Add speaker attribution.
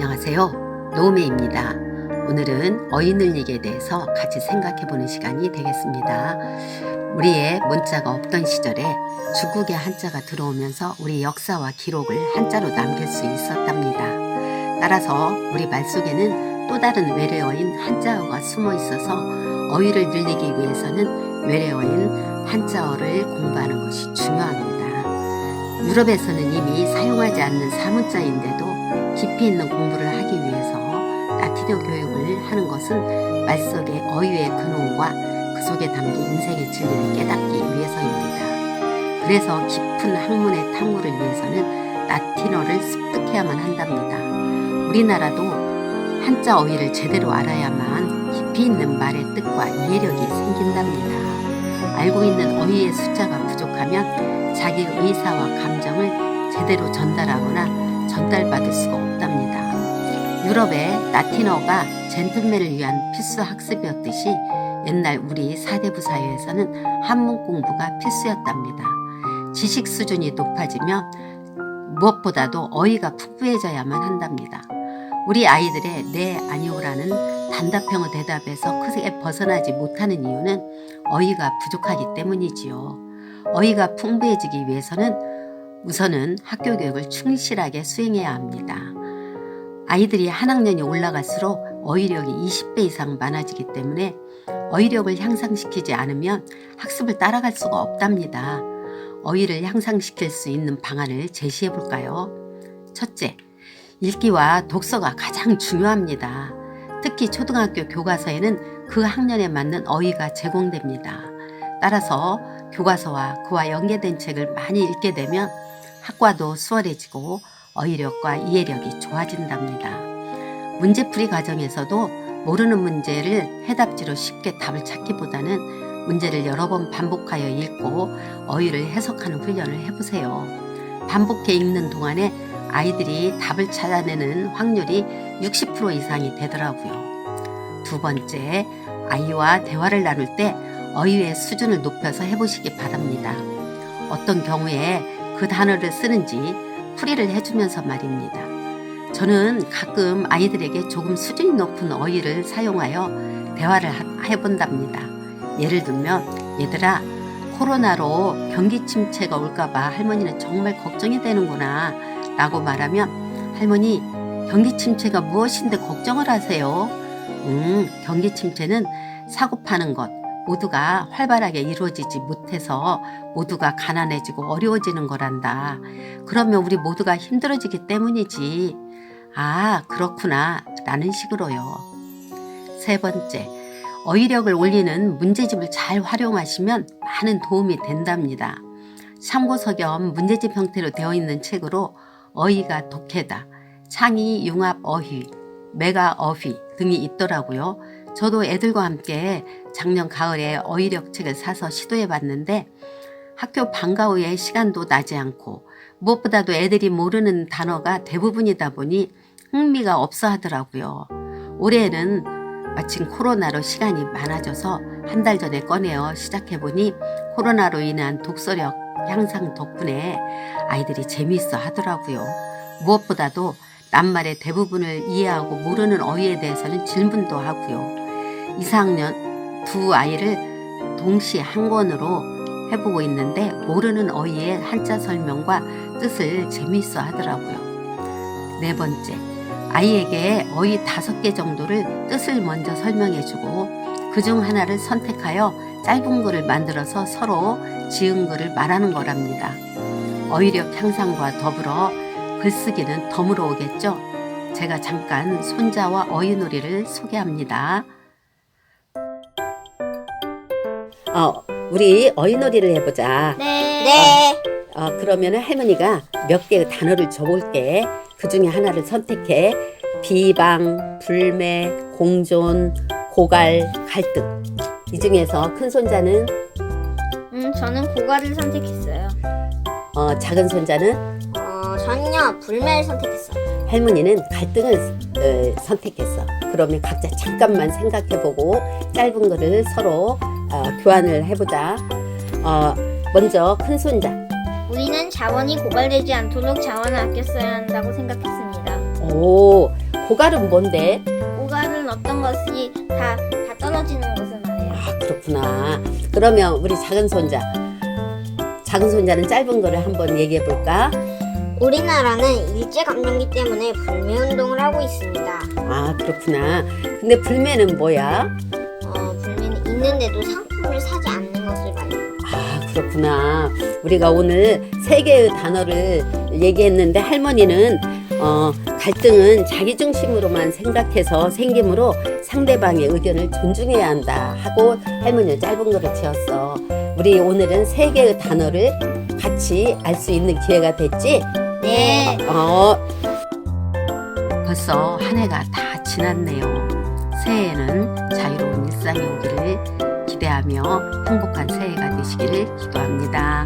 Speaker 1: 안녕하세요. 노메입니다. 오늘은 어인을리에 대해서 같이 생각해 보는 시간이 되겠습니다. 우리의 문자가 없던 시절에 중국의 한자가 들어오면서 우리 역사와 기록을 한자로 남길 수 있었답니다. 따라서 우리 말 속에는 또 다른 외래어인 한자어가 숨어 있어서 어휘를 늘리기 위해서는 외래어인 한자어를 공부하는 것이 중요합니다. 유럽에서는 이미 사용하지 않는 사문자인데도 깊이 있는 공부를 하기 위해서 라틴어 교육을 하는 것은 말 속의 어휘의 근원과 그 속에 담긴 인생의 진리를 깨닫기 위해서입니다. 그래서 깊은 학문의 탐구를 위해서는 라틴어를 습득해야만 한답니다. 우리나라도 한자 어휘를 제대로 알아야만 깊이 있는 말의 뜻과 이해력이 생긴답니다. 알고 있는 어휘의 숫자가 부족하면 자기 의사와 감정을 제대로 전달하거나 전달받을 수가 없답니다. 유럽의 라틴어가 젠틀맨을 위한 필수 학습이었듯이 옛날 우리 사대부 사회에서는 한문 공부가 필수였답니다. 지식 수준이 높아지면 무엇보다도 어휘가 풍부해져야만 한답니다. 우리 아이들의 네 아니오라는 단답형의 대답에서 크게 벗어나지 못하는 이유는 어휘가 부족하기 때문이지요. 어휘가 풍부해지기 위해서는 우선은 학교 교육을 충실하게 수행해야 합니다. 아이들이 한 학년이 올라갈수록 어휘력이 20배 이상 많아지기 때문에 어휘력을 향상시키지 않으면 학습을 따라갈 수가 없답니다. 어휘를 향상시킬 수 있는 방안을 제시해 볼까요? 첫째, 읽기와 독서가 가장 중요합니다. 특히 초등학교 교과서에는 그 학년에 맞는 어휘가 제공됩니다. 따라서 교과서와 그와 연계된 책을 많이 읽게 되면 학과도 수월해지고 어휘력과 이해력이 좋아진답니다. 문제풀이 과정에서도 모르는 문제를 해답지로 쉽게 답을 찾기보다는 문제를 여러 번 반복하여 읽고 어휘를 해석하는 훈련을 해보세요. 반복해 읽는 동안에 아이들이 답을 찾아내는 확률이 60% 이상이 되더라고요. 두 번째, 아이와 대화를 나눌 때 어휘의 수준을 높여서 해보시기 바랍니다. 어떤 경우에 그 단어를 쓰는지 풀이를 해주면서 말입니다. 저는 가끔 아이들에게 조금 수준이 높은 어휘를 사용하여 대화를 하- 해본답니다. 예를 들면, 얘들아, 코로나로 경기 침체가 올까봐 할머니는 정말 걱정이 되는구나. 라고 말하면, 할머니, 경기 침체가 무엇인데 걱정을 하세요? 음, 경기 침체는 사고 파는 것, 모두가 활발하게 이루어지지 못해서 모두가 가난해지고 어려워지는 거란다. 그러면 우리 모두가 힘들어지기 때문이지. 아, 그렇구나. 라는 식으로요. 세 번째, 어휘력을 올리는 문제집을 잘 활용하시면 많은 도움이 된답니다. 참고서 겸 문제집 형태로 되어 있는 책으로 어휘가 독해다, 창의 융합 어휘, 메가 어휘 등이 있더라고요. 저도 애들과 함께 작년 가을에 어휘력 책을 사서 시도해 봤는데 학교 방과 후에 시간도 나지 않고 무엇보다도 애들이 모르는 단어가 대부분이다 보니 흥미가 없어 하더라고요. 올해에는 마침 코로나로 시간이 많아져서 한 달 전에 꺼내어 시작해 보니 코로나로 인한 독서력 향상 덕분에 아이들이 재미있어 하더라고요. 무엇보다도 낱말의 대부분을 이해하고 모르는 어휘에 대해서는 질문도 하고요. 2, 4학년 두 아이를 동시에 한 권으로 해보고 있는데 모르는 어휘의 한자 설명과 뜻을 재미있어 하더라고요. 네 번째, 아이에게 어휘 다섯 개 정도를 뜻을 먼저 설명해주고 그 중 하나를 선택하여 짧은 글을 만들어서 서로 지은 글을 말하는 거랍니다. 어휘력 향상과 더불어 글쓰기는 덤으로 오겠죠? 제가 잠깐 손자와 어휘놀이를 소개합니다. 어, 우리 어휘놀이를 해보자.
Speaker 2: 네.
Speaker 3: 네.
Speaker 1: 어, 그러면 할머니가 몇 개의 단어를 줘볼게. 그 중에 하나를 선택해. 비방, 불매, 공존, 고갈, 갈등. 이 중에서 큰 손자는,
Speaker 2: 음, 저는 고가를 선택했어요.
Speaker 1: 어, 작은 손자는,
Speaker 3: 어, 저는요 불매를 선택했어요.
Speaker 1: 할머니는 갈등을 어, 선택했어. 그러면 각자 잠깐만 생각해보고 짧은 거를 서로 어, 교환을 해보자. 어, 먼저 큰 손자.
Speaker 2: 우리는 자원이 고갈되지 않도록 자원을 아껴 써야 한다고 생각했습니다.
Speaker 1: 오, 고갈은 뭔데?
Speaker 2: 고갈은 어떤 것이 다, 다 떨어지는 것을 말해요.
Speaker 1: 아 그렇구나. 그러면 우리 작은 손자, 작은 손자는 짧은 거를 한번 얘기해 볼까?
Speaker 3: 우리나라는 일제감정기 때문에 불매운동을 하고 있습니다.
Speaker 1: 아 그렇구나. 근데 불매는 뭐야?
Speaker 3: 있는데도 상품을 사지 않는 것을 말해요.
Speaker 1: 아 그렇구나. 우리가 오늘 세 개의 단어를 얘기했는데 할머니는 어, 갈등은 자기 중심으로만 생각해서 생기므로 상대방의 의견을 존중해야 한다 하고 할머니는 짧은 거를 지었어. 우리 오늘은 세 개의 단어를 같이 알 수 있는 기회가 됐지?
Speaker 2: 네.
Speaker 1: 어. 벌써 한 해가 다 지났네요. 새해에는 일상이 오기를 기대하며 행복한 새해가 되시기를 기도합니다.